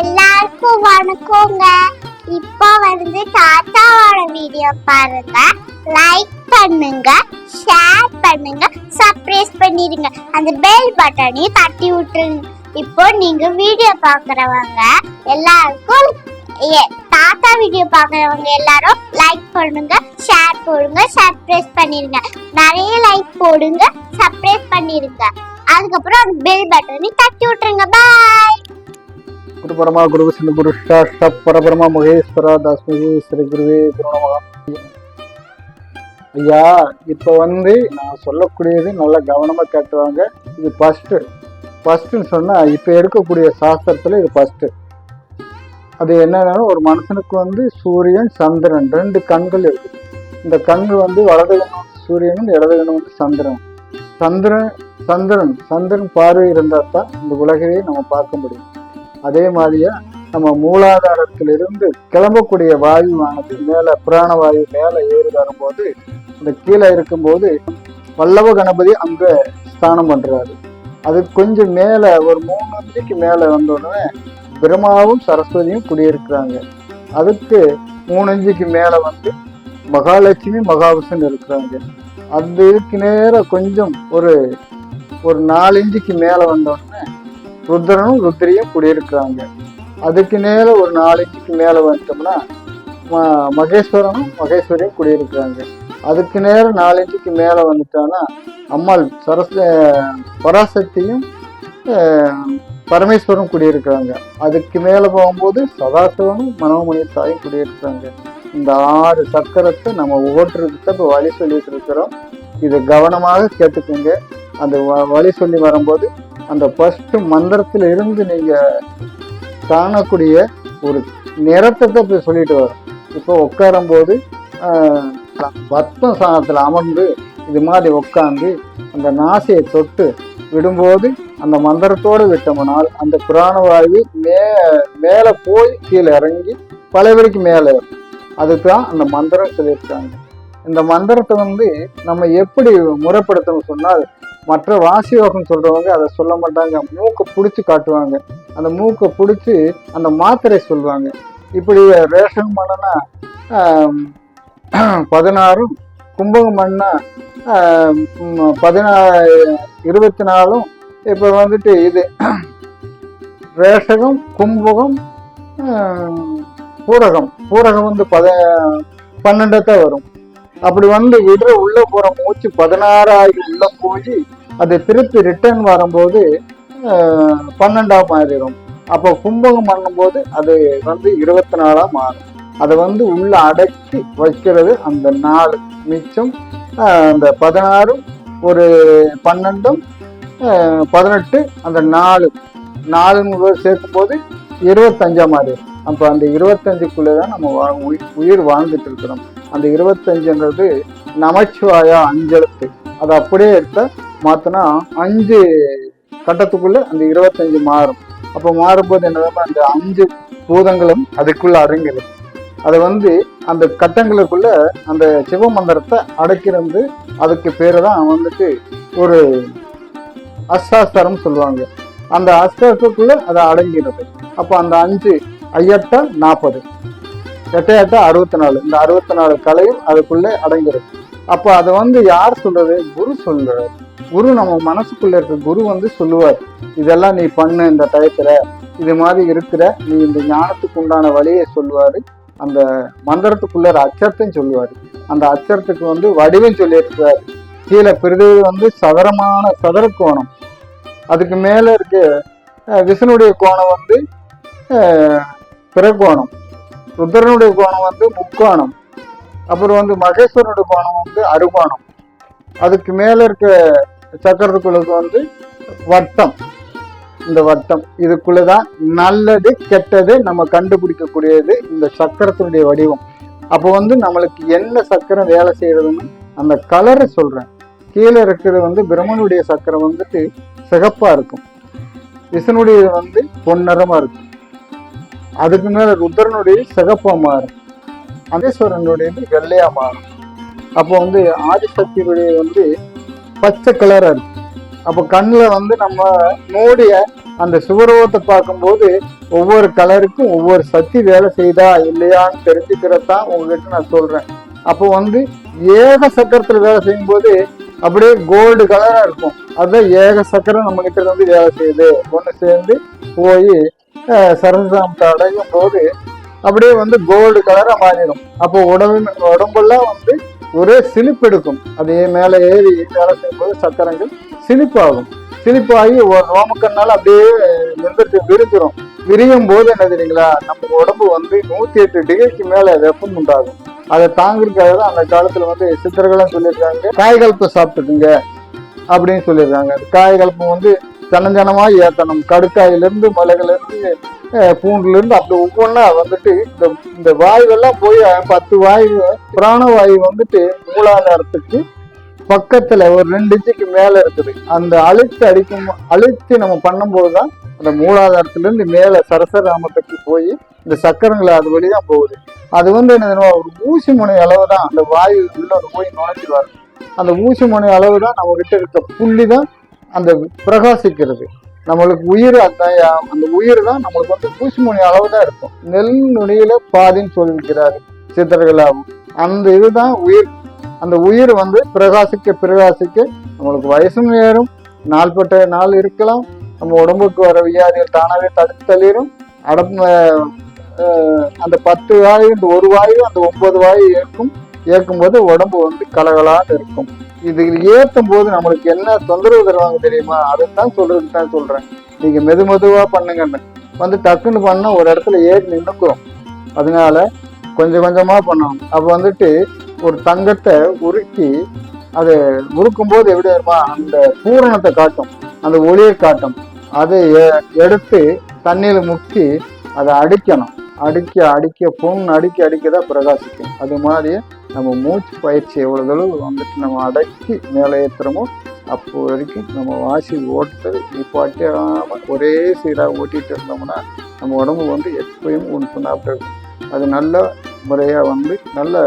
எல்லாருக்கும் வணக்கங்க. இப்போ வந்து தாத்தாவோட வீடியோ பாருங்க. லைக் பண்ணுங்க ஷேர் பண்ணுங்க சப்ரைஸ் பண்ணிடுங்க அந்த பெல் பட்டனையும் தட்டி விட்டுருங்க. இப்போ நீங்க வீடியோ பாக்குறவங்க எல்லாருக்கும் தாத்தா வீடியோ பாக்குறவங்க எல்லாரும் லைக் பண்ணுங்க ஷேர் போடுங்க சப்ஸ்கிரைப் பண்ணிருங்க. நிறைய லைக் போடுங்க சப்ஸ்கிரைப் பண்ணிருங்க. அதுக்கப்புறம் அந்த பெல் பட்டனை தட்டி விட்டுருங்க. பாய் குரு பரமா குரு விஷ்ணு குரு சாட்சாத் பரபரமா மகேஸ்வரா தாஸ்மி ஸ்ரீ குருவே ஐயா இப்போ வந்து நான் சொல்லக்கூடியது நல்லா கவனமாக கேட்டுவாங்க இது ஃபஸ்ட்டு ஃபஸ்ட்டுன்னு சொன்னால் இப்போ எடுக்கக்கூடிய சாஸ்திரத்தில் இது ஃபஸ்ட்டு அது என்னன்னா ஒரு மனுஷனுக்கு வந்து சூரியன் சந்திரன் ரெண்டு கண்கள் இருக்குது இந்த கண்கள் வந்து வலது கண்ணு சூரியனும் இடது வந்து சந்திரன் சந்திரன் சந்திரன் சந்திரன் பார்வை இருந்தால் தான் இந்த உலகையே நம்ம பார்க்க முடியும். அதே மாதிரியா நம்ம மூலாதாரத்திலிருந்து கிளம்பக்கூடிய வாயுவானது மேலே புராண வாயு மேலே ஏறி வரும்போது இந்த கீழே இருக்கும்போது வல்லவ கணபதி அங்கே ஸ்தானம் பண்ணுறாரு அது கொஞ்சம் மேலே ஒரு மூணு அஞ்சுக்கு மேலே வந்தோடனே பிரம்மாவும் சரஸ்வதியும் குடியிருக்கிறாங்க. அதுக்கு மூணு அஞ்சுக்கு மேலே வந்து மகாலட்சுமி மகாவிஷ்ணு இருக்கிறாங்க. அந்த இதுக்கு நேரம் கொஞ்சம் ஒரு ஒரு நாலஞ்சுக்கு மேலே வந்தோடனே ருத்ரனும் ருத்ரியும் குடியிருக்கிறாங்க. அதுக்கு நேரம் ஒரு நாலு இன்ச்சுக்கு மேலே வந்துட்டோம்னா ம- மகேஸ்வரனும் மகேஸ்வரியும் குடியிருக்கிறாங்க. அதுக்கு நேரம் நாலு இன்ச்சுக்கு மேலே வந்துட்டான்னா அம்மாள் சரஸ்வ பராசக்தியும் பரமேஸ்வரம் குடியிருக்கிறாங்க. அதுக்கு மேலே போகும்போது சதாசிவனும் மனோமணி தாயும் குடியிருக்கிறாங்க. இந்த ஆறு சக்கரத்தை நம்ம ஓட்டுறதுக்கு இப்போ வழி சொல்லிட்டு இருக்கிறோம். இதை கவனமாக கேட்டுக்கோங்க. அந்த வ- வழி சொல்லி வரும்போது அந்த ஃபர்ஸ்ட் மந்திரத்தில் இருந்து நீங்கள் காணக்கூடிய ஒரு நிறத்தை தான் இப்போ சொல்லிட்டு வரும். இப்போ உட்காரும் போது பத்ம சாணத்தில் அமர்ந்து இது மாதிரி உட்காந்து அந்த நாசையை தொட்டு விடும்போது அந்த மந்திரத்தோடு விட்டோம்னால் அந்த பிராணவாயு மே மேலே போய் கீழே இறங்கி பலவரைக்கு மேலே ஏறும். அதுதான் அந்த மந்திரம் சொல்லியிருக்காங்க. இந்த மந்திரத்தை வந்து நம்ம எப்படி முறைப்படுத்தணும் சொன்னால் மற்ற வாசி யோகம் சொல்றவங்க அதை சொல்ல மாட்டாங்க. மூக்கை பிடிச்சி காட்டுவாங்க. அந்த மூக்கை பிடிச்சி அந்த மாத்திரை சொல்லுவாங்க இப்படி ரேஷன் மண்ணனா பதினாறும் கும்பகம் மண்ணா பதினா இருபத்தி நாலும் இப்போ வந்துட்டு இது ரேஷகம் கும்பகம் பூரகம். பூரகம் வந்து பத பன்னெண்டத்தான் வரும். அப்படி வந்து விடுற உள்ள போற மூச்சு பதினாறாயிரம் உள்ள போய் அது திருப்பி ரிட்டர்ன் வரும்போது ஆஹ், பன்னெண்டா மாறிடும். அப்போ கும்பகம் பண்ணும்போது அது வந்து இருபத்தி நாலா மாறும். அதை வந்து உள்ள அடக்கி வைக்கிறது அந்த நாலு மிச்சம் அந்த பதினாறும் ஒரு பன்னெண்டும் பதினெட்டு அந்த நாலு நாலுன்னு சேர்க்கும் போது இருபத்தஞ்சா மாறிடும் அப்போ அந்த இருபத்தஞ்சுக்குள்ளே தான் நம்ம வா- உயிர் வாழ்ந்துட்டு இருக்கிறோம். அந்த இருபத்தஞ்சுன்றது நமச்சிவாயா அஞ்செழுத்து அதை அப்படியே எடுத்த மாத்தினா அஞ்சு கட்டத்துக்குள்ளே அந்த இருபத்தஞ்சு மாறும். அப்போ மாறும்போது என்னதான் அந்த அஞ்சு பூதங்களும் அதுக்குள்ளே அடங்கிடும். அதை வந்து அந்த கட்டங்களுக்குள்ள அந்த சிவ மந்திரத்தை அடக்கிறது அதுக்கு பேர் தான் வந்துட்டு ஒரு அஷ்டாஸ்தரம் சொல்லுவாங்க. அந்த அஷ்டத்துக்குள்ள அது அடங்கிடுது. அப்போ அந்த அஞ்சு ஐயட்ட நாற்பது எட்டையாட்டா அறுபத்தி நாலு இந்த அறுபத்தி நாலு கலையும் அதுக்குள்ளே அடங்கிடும் அப்போ அதை வந்து யார் சொல்றது? குரு சொல்றாரு. குரு நம்ம மனசுக்குள்ள இருக்க குரு வந்து சொல்லுவார். இதெல்லாம் நீ பண்ணு இந்த டயத்துல. இது மாதிரி இருக்கிற நீ இந்த ஞானத்துக்கு உண்டான வழியை சொல்லுவாரு. அந்த மந்திரத்துக்குள்ள அச்சரத்தையும் அச்சத்தையும் சொல்லுவாரு. அந்த அச்சரத்துக்கு வந்து வடிவம் சொல்லியிருக்கிறார். கீழே பிரிதிவி வந்து சதரமான சதர கோணம் அதுக்கு மேல இருக்க அஹ், விஷ்ணுடைய கோணம் வந்து அஹ், பிறகோணம் ருத்ரனுடைய கோணம் வந்து முக்கோணம். அப்புறம் வந்து மகேஸ்வரனுடைய கோணம் வந்து அருகோணம். அதுக்கு மேல இருக்க சக்கரத்துக்குள்ளது வந்து வட்டம். இந்த வட்டம். இதுக்குள்ளதான் நல்லது கெட்டது நம்ம கண்டுபிடிக்கக்கூடியது இந்த சக்கரத்தினுடைய வடிவம். அப்போ வந்து நம்மளுக்கு என்ன சக்கரம் வேலை செய்யறதுன்னு அந்த கலரை சொல்றேன். கீழே இருக்கிறது வந்து பிரம்மனுடைய சக்கரம் வந்துட்டு சிகப்பா இருக்கும். விஷ்ணுடைய வந்து பொன்னரமா இருக்கும். அதுக்கு மேல ருத்ரனுடைய சிகப்பா மாறும். அந்தேஸ்வரனுடையது வெள்ளையா மாறும். அப்போ வந்து ஆதிசக்தியுடைய வந்து பச்சை கலரா இருக்கு அப்போ கண்ணில் வந்து நம்ம மூடிய அந்த சுவரோகத்தை பார்க்கும்போது ஒவ்வொரு கலருக்கும் ஒவ்வொரு சக்தி வேலை செய்தா இல்லையான்னு தெரிஞ்சுக்கிறதான் உங்ககிட்ட நான் சொல்றேன். அப்போ வந்து ஏக சக்கரத்தில் வேலை செய்யும்போது அப்படியே கோல்டு கலராக இருக்கும். அதுதான் ஏக சக்கரம் நம்ம கிட்ட வந்து வேலை செய்யுது. ஒன்று சேர்ந்து போய் சரசாமத்தை அடையும் போது அப்படியே வந்து கோல்டு கலராக மாறிடும். அப்போ உடம்பு உடம்பெல்லாம் வந்து ஒரே சிலிப்பு எடுக்கும். அதே மேலே ஏறி வேலை செய்யும்போது சக்கரங்கள் சிலிப்பாகும். சிலிப்பாகி ஒரு ரோமக்கண்ணால் அப்படியே எந்திரிச்சு விரிஞ்சிரும் விரியும் போது என்ன தெரியுங்களா? நம்ம உடம்பு வந்து நூத்தி எட்டு டிகிரிக்கு மேல வெப்பம் உண்டாகும். அதை தாங்கிறதுக்காக தான் அந்த காலத்துல வந்து சித்தர்களும் சொல்லியிருக்காங்க காய்கலப்பு சாப்பிட்டுக்குங்க அப்படின்னு சொல்லியிருக்காங்க. காய்கலப்பு வந்து தனஞ்சனமா ஏத்தணும். கடுக்காயிலிருந்து மிளகுலேருந்து பூண்டுல இருந்து அப்படி ஒவ்வொன்றா வந்துட்டு இந்த இந்த வாயுவெல்லாம் போய் பத்து வாயு பிராண வாயு வந்துட்டு மூலாதாரத்துக்கு பக்கத்துல ஒரு ரெண்டு இன்ச்சுக்கு மேல இருக்குது. அந்த அழுத்து அடிக்கும் அழுத்தி நம்ம பண்ணும்போது தான் அந்த மூலாதாரத்துல மேலே சரசராமத்துக்கு போய் இந்த சக்கரங்களை அது வழிதான் போகுது. அது வந்து என்ன ஒரு ஊசி முனை அளவு தான் அந்த வாயு உள்ள போய் நுழைஞ்சிடுவார் அந்த ஊசி முனை அளவு தான் நம்ம கிட்ட இருக்க புள்ளி தான் அந்த பிரகாசிக்கிறது. நம்மளுக்கு உயிர் அந்த அந்த உயிர் தான் நம்மளுக்கு வந்து ஊசி முனை அளவு தான் இருக்கும். நெல் நுனியில பாதின்னு சொல்லியிருக்கிறாரு சித்தர்களாகவும் அந்த இதுதான் உயிர். அந்த உயிர் வந்து பிரகாசிக்க பிரகாசிக்க நம்மளுக்கு வயசும் ஏறும் நாள்பட்ட நாள் இருக்கலாம் நம்ம உடம்புக்கு வர வியாதிகள் தானாகவே தடுத்து தள்ளிடும். அடப்பு அந்த பத்து வாயு இந்த ஒரு வாயு அந்த ஒன்பது வாயு ஏற்கும். ஏற்கும்போது உடம்பு வந்து கலகலான்னு இருக்கும். இது ஏற்றும் போது நம்மளுக்கு என்ன தொந்தரவு தருவாங்க தெரியுமா? அதைத்தான் சொல்றதுக்கு தான் சொல்றேன். நீங்க மெது மெதுவா பண்ணுங்கன்னு வந்து டக்குன்னு பண்ணால் ஒரு இடத்துல ஏறி நின்றுக்கும் அதனால கொஞ்சம் கொஞ்சமா பண்ணணும். அப்போ வந்துட்டு ஒரு தங்கத்தை உருக்கி அதை உருக்கும்போது எப்படி வருமா? அந்த பூரணத்தை காட்டும். அந்த ஒளியை காட்டும். அதை எடுத்து தண்ணியில் முக்கி அதை அடிக்கணும். அடிக்க அடிக்க பொன் அடிக்க அடிக்க தான் பிரகாசிக்கும். அது மாதிரி நம்ம மூச்சு பயிற்சி எவ்வளவு தூரம் வந்துட்டு நம்ம அடக்கி மேலே ஏற்றுறோமோ அப்போ வரைக்கும் நம்ம வாசி ஓட்டுறது நிப்பாட்டாம ஒரே சீராக ஓட்டிகிட்டு இருந்தோம்னா நம்ம உடம்பு வந்து எப்பயும் ஒன்று சொன்னாப்ட்டு இருக்கும். அது நல்ல முறையாக வந்து நல்ல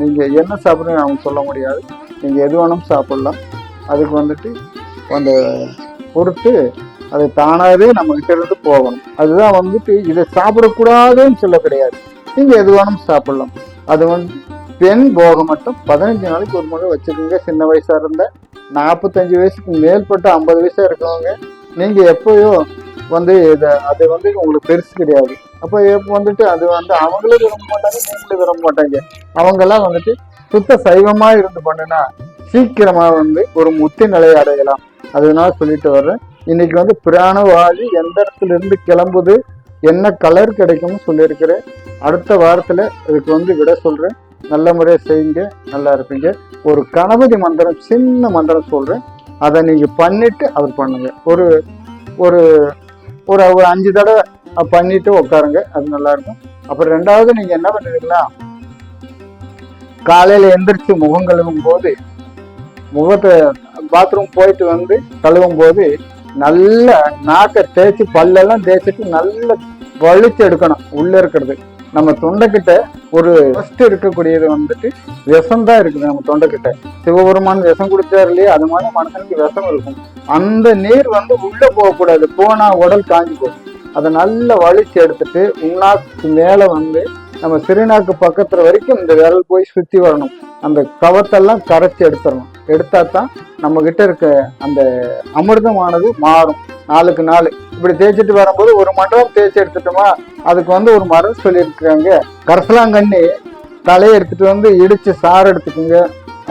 நீங்கள் என்ன சாப்பிட்றீங்க அவங்க சொல்ல முடியாது. நீங்கள் எது வேணாலும் சாப்பிட்லாம். அதுக்கு வந்துட்டு அந்த பொறுத்து அது தானாகவே நம்ம கிட்ட இருந்து போகணும். அதுதான் வந்துட்டு இதை சாப்பிடக்கூடாதுன்னு சொல்ல கிடையாது. நீங்கள் எது வேணும் சாப்பிடலாம். அது வந்து பெண் போக மட்டும் பதினஞ்சு நாளைக்கு ஒரு முறை வச்சுக்கோங்க. சின்ன வயசாக இருந்த நாற்பத்தஞ்சு வயசுக்கு மேற்பட்ட ஐம்பது வயசாக இருக்கவங்க நீங்கள் எப்போயோ வந்து இதை அது வந்து உங்களுக்கு பெருசு கிடையாது. அப்போ எப்போ வந்துட்டு அது வந்து அவங்களும் விரும்ப மாட்டாங்க நீங்களும் விரும்ப மாட்டாங்க. அவங்கெல்லாம் வந்துட்டு சுத்த சைவமாக இருந்து பண்ணுனா சீக்கிரமாக வந்து ஒரு முத்தி நிலையை அடையலாம். அதனால சொல்லிட்டு வர்றேன். இன்னைக்கு வந்து பிராணவாயு எந்த இடத்துல இருந்து கிளம்புது. என்ன கலர் கிடைக்கும்னு சொல்லியிருக்கிறேன். அடுத்த வாரத்தில் இதுக்கு வந்து விட சொல்கிறேன் நல்ல முறையாக செய்யுங்க. நல்லா இருப்பீங்க. ஒரு கணபதி மந்திரம் சின்ன மந்திரம் சொல்கிறேன் அதை நீங்கள் பண்ணிவிட்டு அவர் பண்ணுங்கள் ஒரு ஒரு ஒரு ஒரு அஞ்சு தடவை பண்ணிட்டு உட்காருங்க அது நல்லா இருக்கும். அப்புறம் ரெண்டாவது நீங்கள் என்ன பண்ணுறீங்களா காலையில் எந்திரிச்சு முகம் கழுவும் போது முகத்தை பாத்ரூம் போயிட்டு வந்து கழுவும் போது நல்ல நாக்கை தேய்ச்சி பல்லெல்லாம் தேய்ச்சிட்டு நல்ல வலிச்சு எடுக்கணும் உள்ள இருக்கிறது. நம்ம தொண்டைக்கிட்ட ஒரு ஃபஸ்ட் இருக்கக்கூடியது வந்துட்டு விஷம் தான் இருக்குது நம்ம தொண்டைக்கிட்ட. சிவபெருமான் விஷம் குடிச்சாரு இல்லையா? அது மாதிரி மனுஷனுக்கு விஷம் இருக்கும். அந்த நீர் வந்து உள்ள போகக்கூடாது. போனா உடல் காஞ்சி போகும். அதை நல்லா வலிச்சு எடுத்துட்டு உண்ணாக்கு மேலே வந்து நம்ம சிறுநாக்கு பக்கத்துல வரைக்கும் இந்த விரல் போய் சுத்தி வரணும். அந்த கவத்தெல்லாம் கரைச்சி எடுத்துடணும். எடுத்தா தான் நம்ம கிட்ட இருக்க அந்த அமிர்தமானது மாறும். நாளுக்கு நாள். இப்படி தேய்ச்சிட்டு வரும்போது ஒரு மண்டலம் தேய்ச்சி எடுத்துட்டோமா அதுக்கு வந்து ஒரு மரம் சொல்லியிருக்காங்க. கரசலாங்கண்ணி தலையை எடுத்துட்டு வந்து இடிச்சு சாறு எடுத்துக்கோங்க.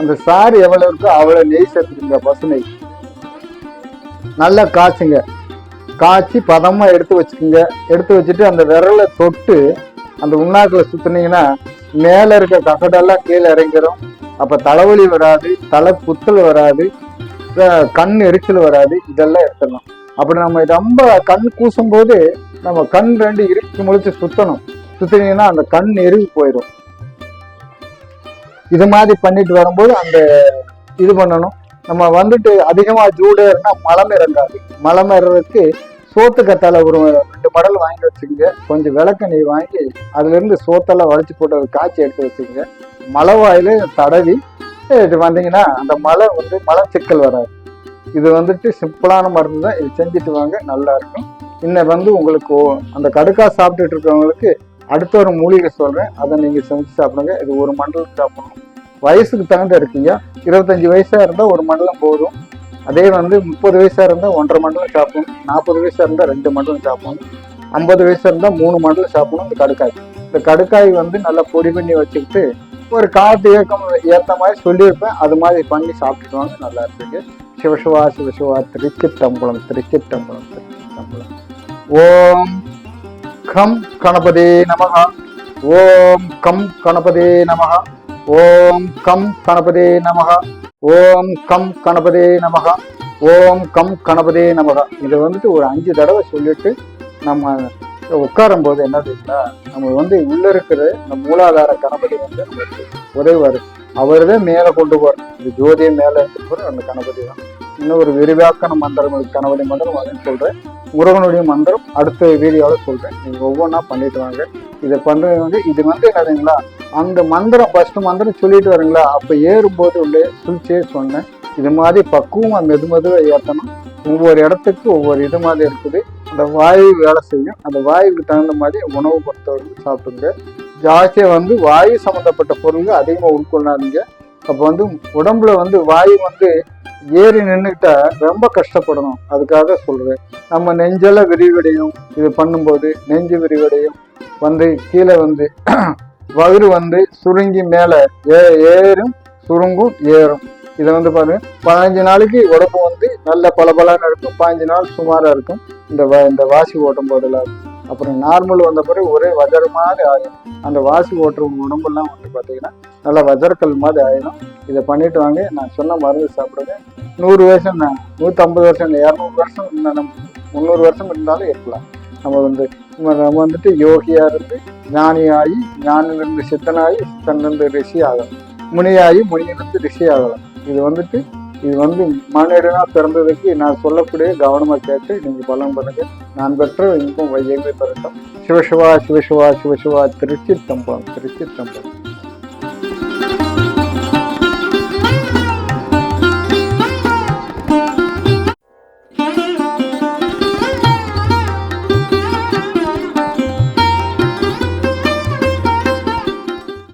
அந்த சாறு எவ்வளவு இருக்கோ அவ்வளவு நெய் சேர்த்துக்குங்க பசு நெய். நல்லா காய்ச்சுங்க. காய்ச்சி பதமா எடுத்து வச்சுக்கோங்க. எடுத்து வச்சுட்டு அந்த விரலை தொட்டு அந்த உண்ணாக்குல சுத்துனீங்கன்னா மேல இருக்க கசடெல்லாம் கீழே இறங்கிடும் அப்ப தலைவலி வராது தலை புத்தல் வராது கண் எரிச்சல் வராது இதெல்லாம் எடுத்துடலாம். அப்படி நம்ம ரொம்ப கண் கூசும் போது நம்ம கண் ரெண்டு இறுக்கி முழிச்சு சுத்தணும். சுத்தினீங்கன்னா அந்த கண் எரிவு போயிடும் இது மாதிரி பண்ணிட்டு வரும்போது அந்த இது பண்ணணும். நம்ம வந்துட்டு அதிகமா ஜூடேர்னா மலம் இறங்காது. மலம் இறறதுக்கு சோத்து கத்தால ஒரு ரெண்டு மடல் வாங்கி வச்சுக்கோங்க. கொஞ்சம் விளக்க விளக்கெண்ணெய் வாங்கி அதுல இருந்து சோத்தெல்லாம் வளைச்சு போட்டு காய்ச்சி எடுத்து வச்சுக்கோங்க. மலை வாயில தடவி இது வந்தீங்கன்னா அந்த மலை வந்து மலச்சிக்கல் வராது. இது வந்துட்டு சிம்பிளான மருந்து தான். இது செஞ்சுட்டு வாங்க நல்லா இருக்கும். இன்ன வந்து உங்களுக்கு ஓ- அந்த கடுக்கா சாப்பிட்டுட்டு இருக்கவங்களுக்கு அடுத்த ஒரு மூலிகை சொல்றேன். அதை நீங்க செஞ்சு சாப்பிடுங்க. இது ஒரு மண்டலம் சாப்பிடணும் வயசுக்கு தகுந்த இருக்கீங்க. இருபத்தஞ்சு வயசா இருந்தா ஒரு மண்டலம் போதும். அதே வந்து முப்பது வயசாக இருந்தால் ஒன்றரை மண்டலம் சாப்பிடும் நாற்பது வயசாக இருந்தால் ரெண்டு மண்டலம் சாப்பிடணும் ஐம்பது வயசாக இருந்தால் மூணு மண்டலம் சாப்பிடணும் இந்த கடுக்காய். இந்த கடுக்காய் வந்து நல்லா பொடி பண்ணி வச்சுக்கிட்டு ஒரு காட்டு இயக்கம் ஏற்ற மாதிரி சொல்லியிருப்பேன். அது மாதிரி பண்ணி சாப்பிட்டுக்குவாங்க நல்லா இருக்குங்க சிவசிவா சிவசிவா திருச்சிட்டம்பலம் திருச்சிட்டம்பலம் திருச்சிட்டம்பலம் ஓம் கம் கணபதே நமக ஓம் கம் கணபதே நமக ஓம் கம் கணபதே நமகா ஓம் கம் கணபதே நமக. ஓம் கம் கணபதே நமக. இதை வந்துட்டு ஒரு அஞ்சு தடவை சொல்லிட்டு நம்ம உட்காரும் போது என்ன தெரியுங்களா? நம்ம வந்து உள்ள இருக்கிற இந்த மூலாதார கணபதி வந்து நமக்கு உதவுவார். அவர் தான் மேலே கொண்டு போறார். இந்த ஜோதியை மேலே எடுத்து போகிற அந்த கணபதி தான். இன்னும் ஒரு விரிவாக்கான மந்திரம் கணபதி மந்திரம் அதையும் சொல்கிறேன் முருகனுடைய மந்திரம் அடுத்த வீடியோவில் சொல்கிறேன் நீங்கள் ஒவ்வொன்றா பண்ணிட்டு வாங்க. இதை பண்ணுறது வந்து இது வந்து என்னதுங்களா அந்த மந்திரம் ஃபர்ஸ்ட் மந்திரம் சொல்லிட்டு வரீங்களா? அப்போ ஏறும்போது உள்ளே சுழிச்சே சொன்னேன். இது மாதிரி பக்குவமாக மெது மெதுவாக ஏற்றணும் ஒவ்வொரு இடத்துக்கு ஒவ்வொரு இது மாதிரி இருக்குது. அந்த வாயு வேலை செய்யும். அந்த வாயுக்கு தகுந்த மாதிரி உணவு பொறுத்தவரைக்கும் சாப்பிடுங்க. ஜாஸ்தியாக வந்து வாயு சம்மந்தப்பட்ட பொருள்கள் அதிகமாக உட்கொள்ளாதீங்க. அப்போ வந்து உடம்புல வந்து வாயு வந்து ஏறி நின்றுக்கிட்டா ரொம்ப கஷ்டப்படணும். அதுக்காக சொல்கிறேன் நம்ம நெஞ்செல்லாம் விரிவடையும். இது பண்ணும்போது நெஞ்சு விரிவடையும். வந்து கீழே வந்து வயிறு வந்து சுருங்கி மேலே ஏ ஏறும் சுருங்கும் ஏறும். இதை வந்து பாருங்க. பதினஞ்சு நாளைக்கு உடம்பு வந்து நல்ல பளபளன்னு இருக்கும். பதினஞ்சு நாள் சுமாராக இருக்கும். இந்த வ இந்த வாசி ஓட்டும் போதெல்லாம். அப்புறம் நார்மல் வந்த பிறகு ஒரே வஜர மாதிரி ஆயிடும் அந்த வாசி ஓட்டுற உடம்பெல்லாம் வந்து பார்த்தீங்கன்னா நல்லா வஜரக்கல் மாதிரி ஆயிடும் இதை பண்ணிட்டு வாங்க. நான் சொன்ன மருந்து சாப்பிடுங்க. நூறு வருஷம் நான் நூற்றம்பது வருஷம் இல்லை இரநூறு வருஷம் இன்னும் நம்ம முந்நூறு வருஷம் இருந்தாலும் இருக்கலாம். நம்ம வந்து வந்துட்டு யோகியா இருந்து ஞானியாகி ஞானிலிருந்து சித்தனாகி சித்தனிலிருந்து ரிஷி ஆகலாம். முனியாகி முனியிலிருந்து ரிஷி ஆகலாம். இது வந்துட்டு இது வந்து மனிதனாக பிறந்ததுக்கு நான் சொல்லக்கூடிய கவனமாக கேட்டு நீங்கள் பலன் பண்ணுங்க. நான் பெற்ற இன்பம் வையங்கள் பெறட்டும் சிவசிவா சிவசிவா சிவசிவா திருச்சி தம்பம் திருச்சி தம்பம்